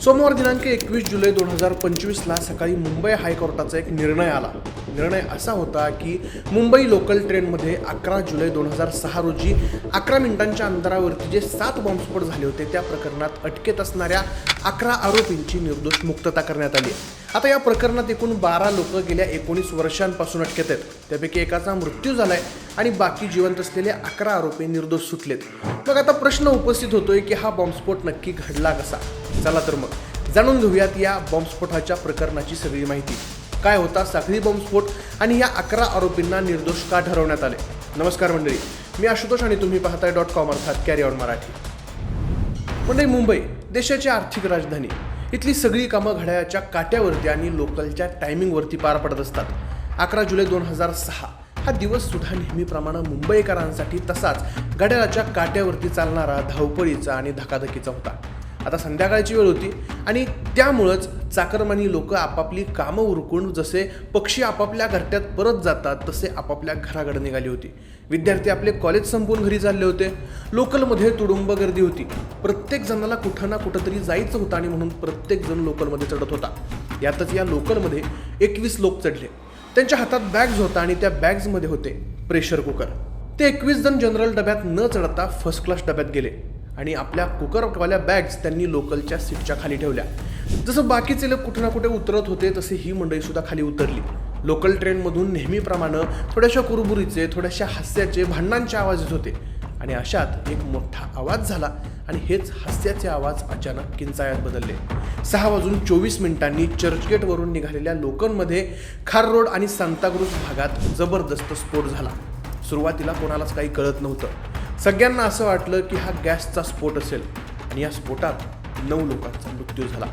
सोमवार दिनांक एकवीस जुलै दोन हजार पंचवीसला सकाळी मुंबई हायकोर्टाचा एक निर्णय आला. निर्णय असा होता की मुंबई लोकल ट्रेनमध्ये अकरा जुलै दोन हजार सहा रोजी अकरा मिनिटांच्या अंतरावरती जे सात बॉम्बस्फोट झाले होते त्या प्रकरणात अटकेत असणाऱ्या अकरा आरोपींची निर्दोष मुक्तता करण्यात आली आता या प्रकरणात एकूण बारा लोक गेल्या एकोणीस वर्षांपासून अटकेत आहेत. त्यापैकी एकाचा मृत्यू झालाय आणि बाकी जिवंत असलेले अकरा आरोपी निर्दोष सुटलेत. मग आता प्रश्न उपस्थित होतोय की हा बॉम्बस्फोट नक्की घडला कसा? चला तर मग. जाणून घेऊयात या बॉम्बस्फोटाच्या प्रकरणाची सगळी माहिती. काय होता साखळी बॉम्बस्फोट आणि या अकरा आरोपींना निर्दोष का ठरवण्यात आले? नमस्कार मंडळी. मी आशुतोष आणि तुम्ही पाहताय डॉट कॉम अर्थात कॅरी ऑन मराठी. मंडळी मुंबई देशाची आर्थिक राजधानी. इथली सगळी कामं घड्याळाच्या काट्यावरती आणि लोकलच्या टायमिंगवरती पार पडत असतात. अकरा जुलै दोन हजार सहा हा दिवस सुद्धा नेहमीप्रमाणे मुंबईकरांसाठी तसाच घड्याळाच्या काट्यावरती चालणारा धावपळीचा आणि धकाधकीचा होता. आता संध्याकाळची वेळ होती आणि त्यामुळंच चाकरमानी लोक आपापली कामं उरकून जसे पक्षी आपापल्या घरट्यात परत जातात तसे आपापल्या घराकडे निघाली होती. विद्यार्थी आपले कॉलेज संपवून घरी चालले होते. लोकलमध्ये तुडुंब गर्दी होती. प्रत्येक जणाला कुठं ना कुठंतरी जायचं होतं आणि म्हणून प्रत्येक जण लोकलमध्ये चढत होता. यातच या लोकलमध्ये एकवीस लोक चढले. त्यांच्या हातात बॅग्ज होता आणि त्या बॅग्जमध्ये होते प्रेशर कुकर ते एकवीस जण जनरल डब्यात न चढता फर्स्ट क्लास डब्यात गेले. आणि आपल्या कुकरवाल्या बॅग्स त्यांनी लोकलच्या सीटच्या खाली ठेवल्या. जसं बाकीचे लोक कुठे ना कुठे उतरत होते तसे ही मंडळी सुद्धा खाली उतरली. लोकल ट्रेनमधून नेहमीप्रमाणे थोड्याशा कुरबुरीचे थोड्याशा हास्याचे भांडणांचे आवाज येत होते. आणि अशात एक मोठा आवाज झाला आणि हेच हास्याचे आवाज अचानक किंचाळ्यात बदलले. सहा वाजून चोवीस मिनिटांनी चर्चगेटवरून निघालेल्या लोकलमध्ये खार रोड आणि सांताक्रुज भागात जबरदस्त स्फोट झाला. सुरुवातीला कोणालाच काही कळत नव्हतं. सगळ्यांना असं वाटलं की हा गॅसचा स्फोट असेल. आणि या स्फोटात नऊ लोकांचा मृत्यू झाला.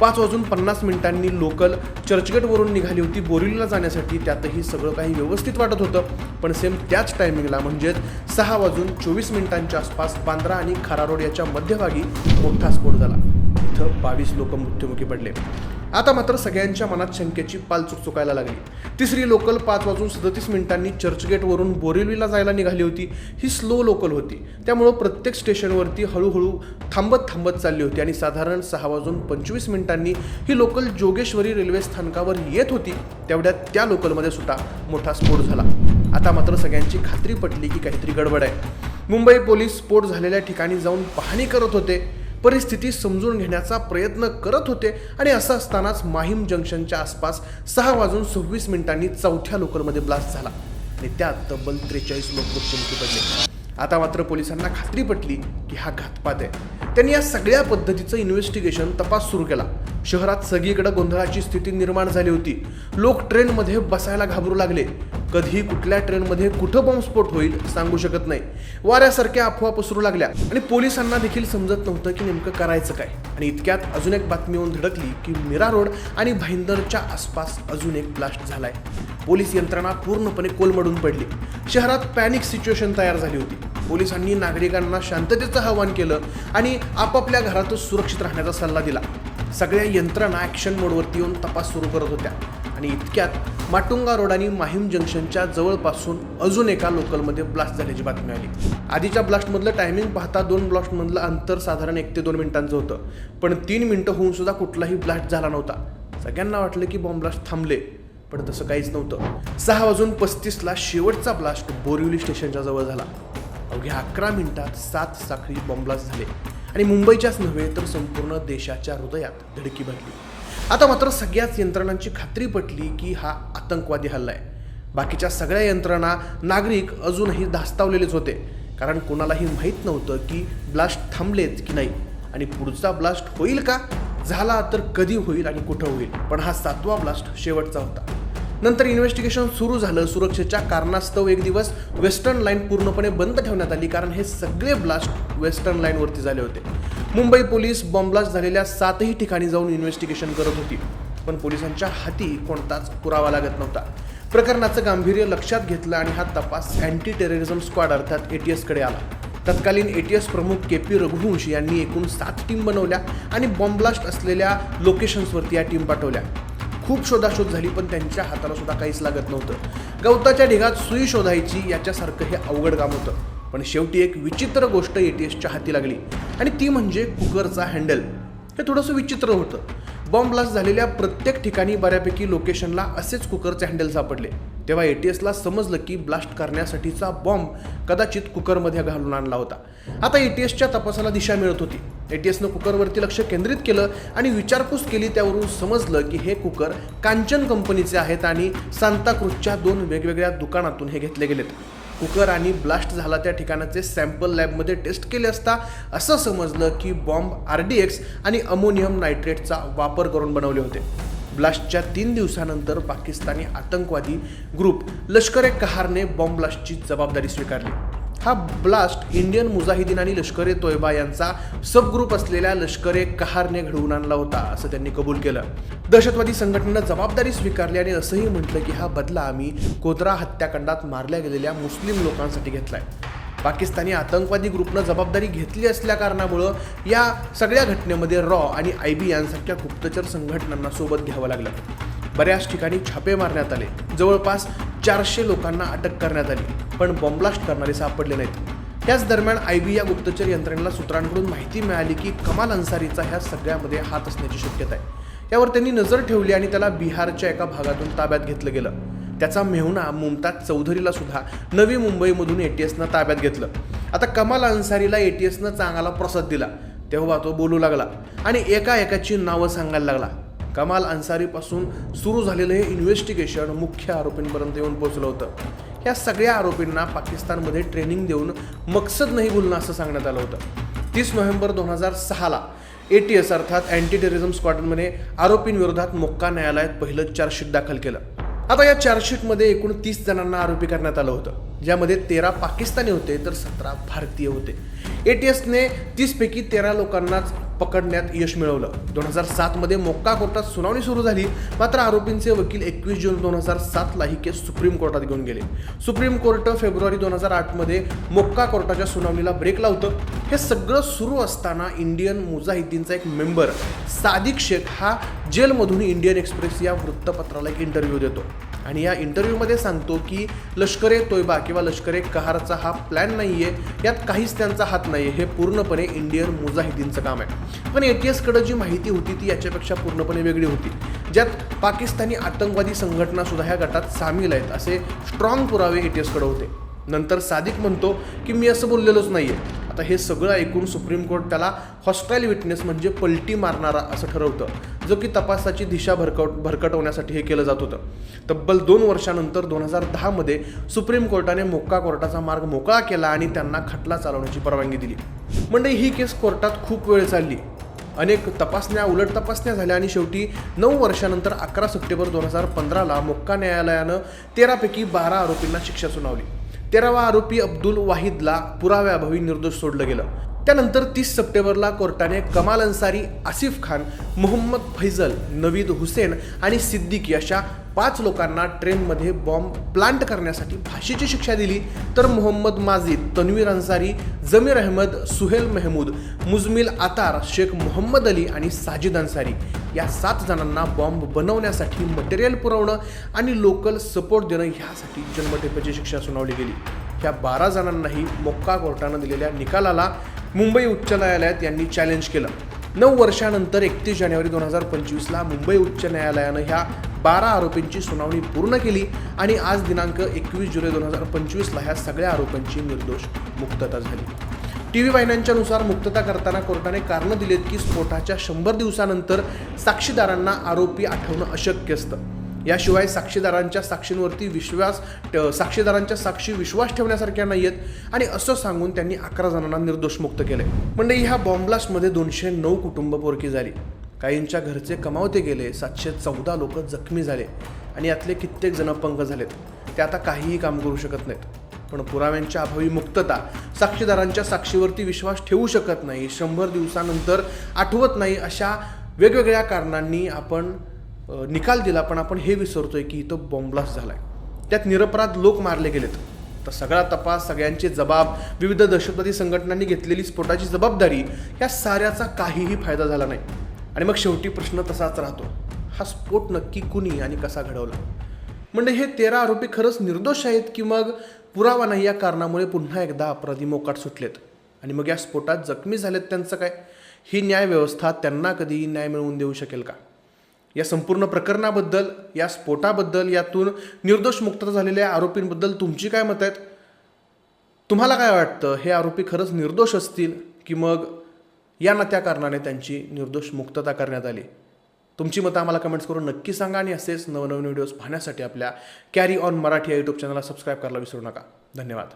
पाच वाजून पन्नास मिनिटांनी लोकल चर्चगेटवरून निघाली होती बोरिवलीला जाण्यासाठी. त्यातही सगळं काही व्यवस्थित वाटत होतं. पण सेम त्याच टायमिंगला म्हणजेच सहा वाजून चोवीस मिनिटांच्या आसपास बांद्रा आणि खारा रोड याच्या मध्यभागी मोठा स्फोट झाला. इथं बावीस लोक मृत्युमुखी पडले. आता मात्र सगळ्यांच्या मनात शंकेची पाल चुकचुकायला लागली. तिसरी लोकल पाच वाजून सदतीस मिनिटांनी चर्चगेटवरून बोरिवलीला जायला निघाली होती. ही स्लो लोकल होती. त्यामुळं प्रत्येक स्टेशनवरती हळूहळू थांबत थांबत चालली होती आणि साधारण सहा वाजून पंचवीस मिनिटांनी ही लोकल जोगेश्वरी रेल्वे स्थानकावर येत होती. तेवढ्यात त्या लोकलमध्ये सुद्धा मोठा स्फोट झाला. आता मात्र सगळ्यांची खात्री पटली की काहीतरी गडबड आहे. मुंबई पोलीस स्फोट झालेल्या ठिकाणी जाऊन पाहणी करत होते. परिस्थिती समजून घेण्याचा प्रयत्न करत होते आणि असं असतानाच माहीम जंक्शनच्या आसपास सहा वाजून सव्वीस मिनिटांनी चौथ्या लोकलमध्ये ब्लास्ट झाला आणि त्यात तब्बल त्रेचाळीस लोक मृत्युमुखी पडले. आता मात्र पोलिसांना खात्री पटली की हा घातपात आहे. त्यांनी या सगळ्या पद्धतीचं इन्व्हेस्टिगेशन तपास सुरू केला. शहरात सगळीकडे गोंधळाची स्थिती निर्माण झाली होती. लोक ट्रेनमध्ये बसायला घाबरू लागले. कधी कुठल्या ट्रेनमध्ये कुठं बॉम्बस्फोट होईल सांगू शकत नाही. वाऱ्यासारख्या अफवा पसरू लागल्या. आणि पोलिसांना देखील समजत नव्हतं की नेमकं करायचं काय. आणि इतक्यात अजून एक बातमी येऊन धडकली की मीरा रोड आणि भाईंदरच्या आसपास अजून एक ब्लास्ट झालाय. पोलीस यंत्रणा पूर्णपणे कोलमडून पडली. शहरात पॅनिक सिच्युएशन तयार झाली होती. पोलिसांनी नागरिकांना शांततेचं आवाहन केलं आणि आपापल्या घरातच सुरक्षित राहण्याचा सल्ला दिला. सगळ्या यंत्रणा ॲक्शन मोडवरती येऊन तपास सुरू करत होत्या. आणि इतक्यात माटुंगा रोड आणि माहीम जंक्शनच्या जवळपासून अजून एका लोकलमध्ये ब्लास्ट झाल्याची बातमी आली. आधीच्या ब्लास्टमधलं टायमिंग पाहता दोन ब्लास्टमधलं अंतर साधारण एक ते दोन मिनिटांचं होतं. पण तीन मिनटं होऊन सुद्धा कुठलाही ब्लास्ट झाला नव्हता. सगळ्यांना वाटलं की बॉम्ब ब्लास्ट थांबले पण तसं काहीच नव्हतं. सहा वाजून पस्तीसला शेवटचा ब्लास्ट बोरिवली स्टेशनच्या जवळ झाला. अवघ्या अकरा मिनिटात सात साखळी बॉम्ब्लास्ट झाले. आणि मुंबईच्याच नव्हे तर संपूर्ण देशाच्या हृदयात धडकी भरली आता मात्र सगळ्याच यंत्रणांची खात्री पटली की हा आतंकवादी हल्ला आहे. बाकीच्या सगळ्या यंत्रणा नागरिक अजूनही धास्तावलेलेच होते. कारण कोणालाही माहीत नव्हतं की ब्लास्ट थांबलेत की नाही. आणि पुढचा ब्लास्ट होईल का? झाला तर कधी होईल आणि कुठं होईल? पण हा सातवा ब्लास्ट शेवटचा होता. नंतर इन्व्हेस्टिगेशन सुरू झालं. सुरक्षेच्या कारणास्तव एक दिवस वेस्टर्न लाईन पूर्णपणे बंद ठेवण्यात आली कारण हे सगळे ब्लास्ट वेस्टर्न लाईनवरती झाले होते. मुंबई पोलीस बॉम्बब्लास्ट झालेल्या सातही ठिकाणी जाऊन इन्व्हेस्टिगेशन करत होती. पण पोलिसांच्या हाती कोणताच पुरावा लागत नव्हता. प्रकरणाचं गांभीर्य लक्षात घेतलं आणि हा तपास अँटी टेररिझम स्क्वॉड अर्थात ए टी एसकडे आला. तत्कालीन ए टी एस प्रमुख के पी रघुवंशी यांनी एकूण सात टीम बनवल्या आणि बॉम्ब ब्लास्ट असलेल्या लोकेशन्सवरती या टीम पाठवल्या. खूप शोधाशोध झाली पण त्यांच्या हाताला सुद्धा काहीच लागत नव्हतं. गवताच्या ढिगात सुई शोधायची याच्यासारखं हे अवघड काम होतं. पण शेवटी एक विचित्र गोष्ट ए टी एसच्या हाती लागली. आणि ती म्हणजे कुकरचा हँडल. हे थोडंसं विचित्र होतं. बॉम्ब ब्लास्ट झालेल्या प्रत्येक ठिकाणी बऱ्यापैकी लोकेशनला असेच कुकरचे हँडल सापडले. तेव्हा ए टी एसला समजलं की ब्लास्ट करण्यासाठीचा बॉम्ब कदाचित कुकरमध्ये घालून आणला होता. आता ए टी एसच्या तपासाला दिशा मिळत होती. ए टी एसनं कुकरवरती लक्ष केंद्रित केलं आणि विचारपूस केली त्यावरून समजलं की हे कुकर कांचन कंपनीचे आहेत आणि सांताक्रूजच्या दोन वेगवेगळ्या दुकानातून हे घेतले गेलेत. कुकर आणि ब्लास्ट झाला त्या ठिकाणाचे सॅम्पल लॅबमध्ये टेस्ट केले असता असं समजलं की बॉम्ब आर डी एक्स आणि अमोनियम नायट्रेटचा वापर करून बनवले होते. ब्लास्टच्या तीन दिवसानंतर पाकिस्तानी आतंकवादी ग्रुप लष्कर ए कहारने बॉम्ब ब्लास्टची जबाबदारी स्वीकारली. हा ब्लास्ट इंडियन मुजाहिदीन आणि लष्कर ए तोयबा यांचा सब ग्रुप असलेल्या लष्कर ए कहारने घडवून आणला होता असं त्यांनी कबूल केलं. दहशतवादी संघटनेनं जबाबदारी स्वीकारली आणि असंही म्हटलं की हा बदला आम्ही कोदरा हत्याकांडात मारल्या गेलेल्या मुस्लिम लोकांसाठी घेतलाय. पाकिस्तानी आतंकवादी ग्रुपनं जबाबदारी घेतली असल्या कारणामुळं या सगळ्या घटनेमध्ये रॉ आणि आय बी यांसारख्या गुप्तचर संघटनांना सोबत घ्यावं लागलं. बऱ्याच ठिकाणी छापे मारण्यात आले. जवळपास चारशे लोकांना अटक करण्यात आली पण बॉम्ब्लास्ट करणारे सापडले नाहीत. त्याच दरम्यान आय बी या गुप्तचर यंत्रणेला सूत्रांकडून माहिती मिळाली की कमाल अन्सारीचा ह्या सगळ्यामध्ये हात असण्याची शक्यता आहे. त्यावर त्यांनी नजर ठेवली आणि त्याला बिहारच्या एका भागातून ताब्यात घेतलं गेलं. त्याचा मेहुणा मुमताज चौधरीला सुद्धा नवी मुंबईमधून ए टी एसनं ताब्यात घेतलं. आता कमाल अन्सारीला ए टी एसनं चांगला प्रसाद दिला. तेव्हा तो बोलू लागला आणि एका एकाची नावं सांगायला लागला. कमाल अन्सारीपासून सुरू झालेलं हे इन्व्हेस्टिगेशन मुख्य आरोपींपर्यंत येऊन पोहोचलं होतं. या सगळ्या आरोपींना पाकिस्तानमध्ये ट्रेनिंग देऊन मकसद नाही बोलणं असं सांगण्यात आलं होतं. तीस नोव्हेंबर दोन हजार सहाला ए टी एस अर्थात अँटी टेररिझम स्क्वॉडमध्ये आरोपींविरोधात मोक्का न्यायालयात पहिलं चार्जशीट दाखल केलं. आता या चार्जशीटमध्ये एकूण तीस जणांना आरोपी करण्यात आलं होतं. ज्यामध्ये तेरा पाकिस्तानी होते तर सतरा भारतीय होते. ए टी एसने तीसपैकी तेरा लोकांनाच पकडण्यात यश मिळवलं. दोन हजार सातमध्ये मोक्का कोर्टात सुनावणी सुरू झाली. मात्र आरोपींचे वकील एकवीस जून दोन हजार सातला ही केस सुप्रीम कोर्टात घेऊन गेले. सुप्रीम कोर्ट फेब्रुवारी दोन हजार आठमध्ये मोक्का कोर्टाच्या सुनावणीला ब्रेक लावतं. हे सगळं सुरू असताना इंडियन मुजाहिद्दीनचा एक मेंबर सादिक शेख हा जेलमधून इंडियन एक्सप्रेस या वृत्तपत्राला एक इंटरव्ह्यू देतो. आणि या इंटरव्ह्यूमध्ये सांगतो की लष्कर तोयबा किंवा लष्कर कहारचा हा प्लॅन नाही आहे यात काहीच त्यांचा हात नाही आहे हे पूर्णपणे इंडियन मुजाहिदीनचं काम आहे. पण ए टी एसकडं जी माहिती होती ती याच्यापेक्षा पूर्णपणे वेगळी होती. ज्यात पाकिस्तानी आतंकवादी संघटनासुद्धा ह्या गटात सामील आहेत असे स्ट्रॉंग पुरावे ए टी एसकडं होते. नंतर सादिक म्हणतो की मी असं बोललेलोच नाही आहे आता हे सगळं ऐकून सुप्रीम कोर्ट त्याला हॉस्टाईल विटनेस म्हणजे पलटी मारणारा असं ठरवतं. जो की तपासाची दिशा भरकट भरकटवण्यासाठी हे केलं जात होतं. तब्बल दोन वर्षानंतर दोन हजार दहामध्ये सुप्रीम कोर्टाने मोक्का कोर्टाचा मार्ग मोकळा केला आणि त्यांना खटला चालवण्याची परवानगी दिली. म्हणजे ही केस कोर्टात खूप वेळ चालली. अनेक तपासण्या उलट तपासण्या झाल्या आणि शेवटी नऊ वर्षानंतर अकरा सप्टेंबर दोन हजार पंधराला मोक्का न्यायालयानं तेरापैकी बारा आरोपींना शिक्षा सुनावली. तेरावा आरोपी अब्दुल वाहिदला पुराव्याअभावी निर्दोष सोडलं गेलं. त्यानंतर तीस सप्टेंबरला कोर्टाने कमाल अन्सारी आसिफ खान मोहम्मद फैजल नवीद हुसेन आणि सिद्दीकी अशा पाच लोकांना ट्रेनमध्ये बॉम्ब प्लांट करण्यासाठी फाशीची शिक्षा दिली. तर मोहम्मद माजिद तन्वीर अन्सारी जमीर अहमद सुहेल मेहमूद मुजमिल आतार शेख मोहम्मद अली आणि साजिद अन्सारी या सात जणांना बॉम्ब बनवण्यासाठी मटेरियल पुरवणं आणि लोकल सपोर्ट देणं ह्यासाठी जन्मठेपेची शिक्षा सुनावली गेली. ह्या बारा जणांनाही मोक्का कोर्टानं दिलेल्या निकालाला मुंबई उच्च न्यायालयात यांनी चॅलेंज केलं. नऊ वर्षानंतर एकतीस जानेवारी दोन हजार पंचवीसला मुंबई उच्च न्यायालयानं ह्या बारा आरोपींची सुनावणी पूर्ण केली आणि आज दिनांक एकवीस जुलै दोन हजार पंचवीसला ह्या सगळ्या आरोपींची निर्दोष मुक्तता झाली. टी व्ही वाहिन्यांच्यानुसार मुक्तता करताना कोर्टाने कारणं दिलीत की स्फोटाच्या शंभर दिवसानंतर साक्षीदारांना आरोपी आठवणं अशक्य असतं. याशिवाय साक्षीदारांच्या साक्षींवरती विश्वास ट- साक्षीदारांच्या साक्षी विश्वास ठेवण्यासारख्या नाही आहेत आणि असं सांगून त्यांनी अकरा जणांना निर्दोष मुक्त केले म्हणजे ह्या बॉम्ब्लास्टमध्ये दोनशे नऊ कुटुंब पोरकी झाली. काहींच्या घरचे कमावते गेले सातशे चौदा लोक जखमी झाले आणि यातले कित्येक जण अपंग झालेत. ते आता काहीही काम करू शकत नाहीत. पण पुराव्यांच्या अभावी मुक्तता साक्षीदारांच्या साक्षीवरती विश्वास ठेवू शकत नाही शंभर दिवसानंतर आठवत नाही अशा वेगवेगळ्या कारणांनी आपण निकाल दिला पण आपण हे विसरतोय की इथं बॉम्ब्लास्ट झालाय. त्यात निरपराध लोक मारले गेलेत. तर सगळा तपास सगळ्यांचे जबाब विविध दहशतवादी संघटनांनी घेतलेली स्फोटाची जबाबदारी या साऱ्याचा काहीही फायदा झाला नाही. आणि मग शेवटी प्रश्न तसाच राहतो. हा स्फोट नक्की कुणी आणि कसा घडवला? म्हणजे हे तेरा आरोपी खरंच निर्दोष आहेत की मग पुरावा नाही या कारणामुळे पुन्हा एकदा अपराधी मोकाट सुटलेत? आणि मग या स्फोटात जखमी झालेत त्यांचं काय? ही न्यायव्यवस्था त्यांना कधी न्याय मिळवून देऊ शकेल का? या संपूर्ण प्रकरणाबद्दल या स्फोटाबद्दल यातून निर्दोष मुक्तता झालेल्या आरोपींबद्दल तुमची काय मत आहेत? तुम्हाला काय वाटतं? हे आरोपी खरंच निर्दोष असतील की मग या ना त्या कारणाने त्यांची निर्दोष मुक्तता करण्यात आली? तुमची मतं आम्हाला कमेंट्स करून नक्की सांगा आणि असेच नवनवीन व्हिडिओज पाहण्यासाठी आपल्या कॅरी ऑन मराठी या यूट्यूब चॅनलला सबस्क्राईब करायला विसरू नका. धन्यवाद.